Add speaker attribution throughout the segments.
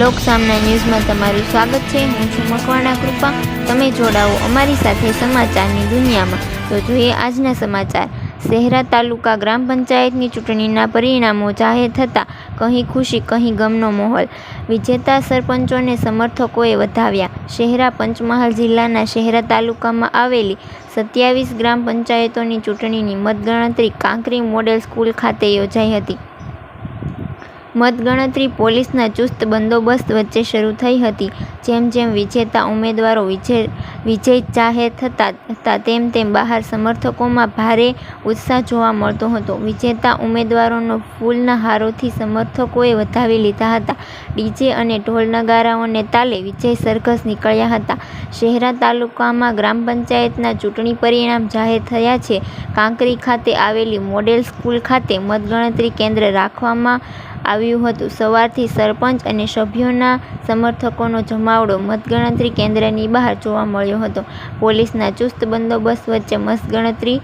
Speaker 1: લોક સામના ન્યૂઝમાં તમારું સ્વાગત છે. હું છું મકવાણા કૃપા. તમે જોડાઓ અમારી સાથે સમાચારની દુનિયામાં. તો જોઈએ આજના સમાચાર. શહેરા તાલુકા ગ્રામ પંચાયતની ચૂંટણીના પરિણામો જાહેર થતાં કહી ખુશી કહી ગમનો માહોલ. વિજેતા સરપંચોને સમર્થકોએ વધાવ્યા. શહેરા પંચમહાલ જિલ્લાના શહેરા તાલુકામાં આવેલી સત્યાવીસ ગ્રામ પંચાયતોની ચૂંટણીની મતગણતરી કાંકરી મોડેલ સ્કૂલ ખાતે યોજાઈ હતી. મતગણતરી પોલીસના ચુસ્ત બંદોબસ્ત વચ્ચે શરૂ થઈ હતી. જેમ જેમ વિજેતા ઉમેદવારો વિજય વિજય જાહેર થતા હતા તેમ તેમ બહાર સમર્થકોમાં ભારે ઉત્સાહ જોવા મળતો હતો. વિજેતા ઉમેદવારોનો ફૂલના હારોથી સમર્થકોએ વધાવી લીધા હતા. ડીજે અને ઢોલ નગારાઓને તાલે વિજય સરઘસ નીકળ્યા હતા. શહેરા તાલુકામાં ગ્રામ પંચાયતના ચૂંટણી પરિણામ જાહેર થયા છે. કાંકરી ખાતે આવેલી મોડેલ સ્કૂલ ખાતે મતગણતરી કેન્દ્ર રાખવામાં આવ્યું હતું. સવારથી સરપંચ અને સભ્યોના સમર્થકોનો જમાવડો મતગણતરી કેન્દ્રની બહાર જોવા મળ્યો હતો. પોલીસના ચુસ્ત બંદોબસ્ત વચ્ચે મતગણતરી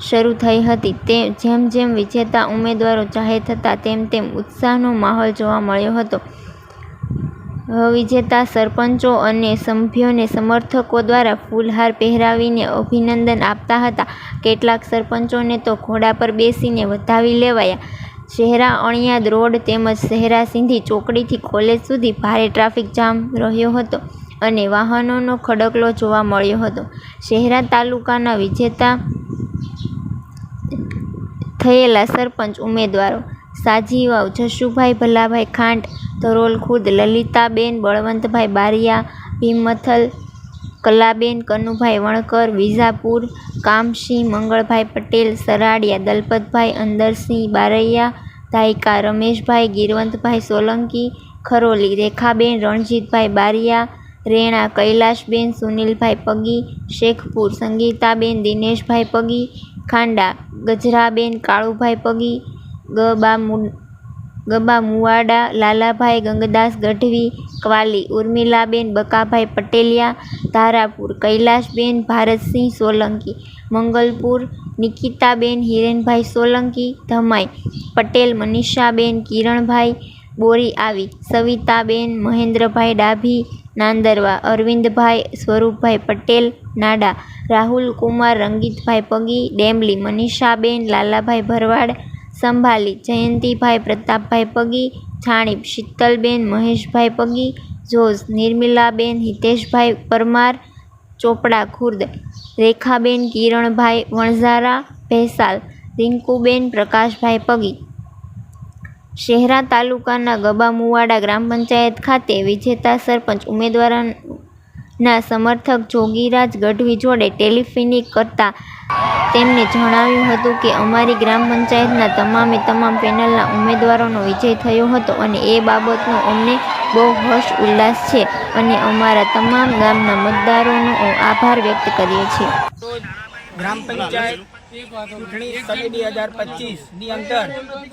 Speaker 1: શરૂ થઈ હતી. તે જેમ જેમ વિજેતા ઉમેદવારો જાહેર થતા તેમ તેમ ઉત્સાહનો માહોલ જોવા મળ્યો હતો. વિજેતા સરપંચો અને સભ્યોને સમર્થકો દ્વારા ફૂલહાર પહેરાવીને અભિનંદન આપતા હતા. કેટલાક સરપંચોને તો ઘોડા પર બેસીને વધાવી લેવાયા. શહેરા અણિયાદ રોડ તેમજ શહેરા સિંધી ચોકડીથી કોલેજ સુધી ભારે ટ્રાફિક જામ રહ્યો હતો અને વાહનોનો ખડકલો જોવા મળ્યો હતો. શહેરા તાલુકાના વિજેતા થયેલા સરપંચ ઉમેદવારો સાજીવાવ, જશુભાઈ ભલાભાઈ ખાંટ ધરોલ ખુદ લલિતાબેન, બળવંતભાઈ બારિયા ભીમમથલ કલાબેન, કનુભાઈ વણકર વિઝાપુર કામસિંહ, મંગળભાઈ પટેલ, સરાડિયા, દલપતભાઈ અંદરસિંહ, બારૈયા, ધાયકા, રમેશભાઈ, ગીરવંતભાઈ સોલંકી, ખરોલી, રેખાબેન, રણજીતભાઈ બારિયા, રેણા, કૈલાશબેન, સુનિલભાઈ પગી, શેખપુર, સંગીતાબેન, દિનેશભાઈ પગી, ખાંડા, ગજરાબેન, કાળુભાઈ પગી ગબા ગબા મુવાડા, લાલાભાઈ ગંગદાસ ગઢવી, ક્વાલી ઉર્મિલાબેન બકાભાઈ પટેલિયા, ધારાપુર કૈલાશબેન ભારતસિંહ સોલંકી, મંગલપુર નિકિતાબેન હિરેનભાઈ સોલંકી, ધમાઈ પટેલ મનીષાબેન કિરણભાઈ બોરી આવી, સવિતાબેન મહેન્દ્રભાઈ ડાભી, નાંદરવા અરવિંદભાઈ સ્વરૂપભાઈ પટેલ, નાડા રાહુલ કુમાર, રંગીતભાઈ પગી, ડેમલી મનીષાબેન, લાલાભાઈ ભરવાડ સંભાલી. જયંતિભાઈ, પ્રતાપભાઈ પગી છાણીપ શીતલબેન, મહેશભાઈ પગી, જોઝ, નિર્મિલાબેન, હિતેશભાઈ પરમાર, ચોપડા, ખુર્દ, રેખાબેન, કિરણભાઈ વણઝારા, ભેસાલ, રિંકુબેન, પ્રકાશભાઈ પગી. શહેરા તાલુકાના ગબામુવાડા ગ્રામ પંચાયત ખાતે વિજેતા સરપંચ ઉમેદવારના સમર્થક જોગીરાજ ગઢવી જોડે ટેલિફિનિક કરતા તેમને જણાવ્યું હતું કે અમારી ગ્રામ પંચાયતના તમામે તમામ પેનલના ઉમેદવારોનો વિજય થયો હતો અને એ બાબતનો અમને બહુ હર્ષ ઉલ્લાસ છે અને અમારા તમામ ગામના મતદારોનો આભાર વ્યક્ત કરીએ છીએ.
Speaker 2: ગ્રામ પંચાયત ચૂંટણી સને બે હજાર પચીસની અંદર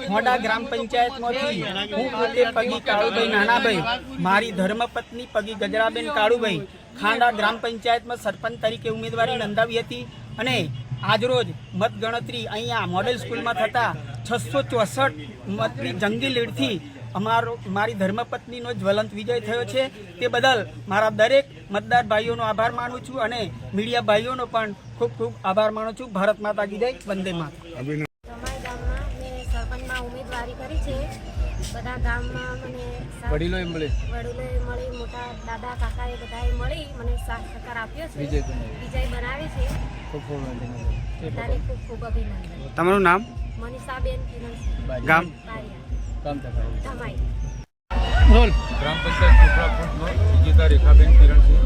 Speaker 2: મોડા ગ્રામ પંચાયતમાંથી હું પોતે પગી કાળુભાઈ નાનાભાઈ, મારી ધર્મપત્ની પગી ગજરાબેન કાળુભાઈ ખાંડા ગ્રામ પંચાયતમાં સરપંચ તરીકે ઉમેદવારી નોંધાવી હતી અને આજરોજ મતગણતરી અહીંયા મોડેલ સ્કૂલમાં થતા છસો ચોસઠ મતની જંગી લીડથી અમારો, મારી ધર્મપત્નીનો જ્વલંત વિજય થયો છે. તે બદલ મારા દરેક મતદાર ભાઈઓનો આભાર માનું છું અને મીડિયા ભાઈઓનો પણ ખૂબ ખૂબ આભાર માનું છું. ભારત માતા કી જય, વંદે માતા.
Speaker 3: બધા ગામમાં મને વડીલો
Speaker 4: વડીલોએ મળે?
Speaker 3: વડીલોએ મળી મોટા દાદા કાકાએ બધાએ મળી મને સાથ સહકાર આપ્યો છે.
Speaker 4: વિજય
Speaker 3: વિજય બનાવે છે.
Speaker 4: ખૂબ ખૂબ અભિનંદન.
Speaker 3: ખૂબ ખૂબ અભિનંદન.
Speaker 2: તમારું નામ?
Speaker 3: મનીષાબેન કિરણ.
Speaker 2: ગામ?
Speaker 4: ગામ
Speaker 3: તમારું
Speaker 2: બોલ.
Speaker 5: ગ્રામ પંચાયત ચોપડાપુરમાં વિજેતા રેખાબેન કિરણસિંહ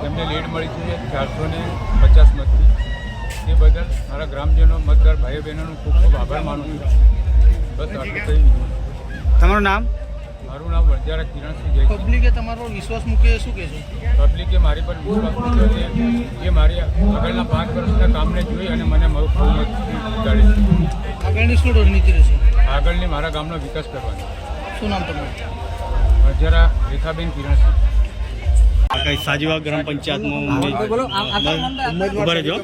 Speaker 5: તેમને લીડ મળી છે ચારસો ને પચાસ મતથી. તે બદલ મારા ગ્રામજનો મતદાર ભાઈઓ બહેનોનો ખૂબ ખૂબ આભાર માનું છું. બસ આટલું
Speaker 2: તમારું નામ?
Speaker 5: મારું નામ વરજારા કિરણસિંહ જય
Speaker 4: પબ્લિકે તમારો વિશ્વાસ મૂક્યો શું કહે છે
Speaker 5: પબ્લિકે મારી પર વિશ્વાસ મૂક્યો છે. એ મારી આગળના પાંચ વર્ષના કામને જોઈ અને મને મારું જીતાડે છે.
Speaker 4: આગળની શું રણનીતિ રહેશે?
Speaker 5: આગળની મારા ગામનો વિકાસ કરવાનો.
Speaker 4: શું નામ તમારું?
Speaker 5: વરજારા રેખાબેન કિરણસિંહ.
Speaker 6: સાજીવા ગ્રામ પંચાયતમાં ઊભા રહેજો.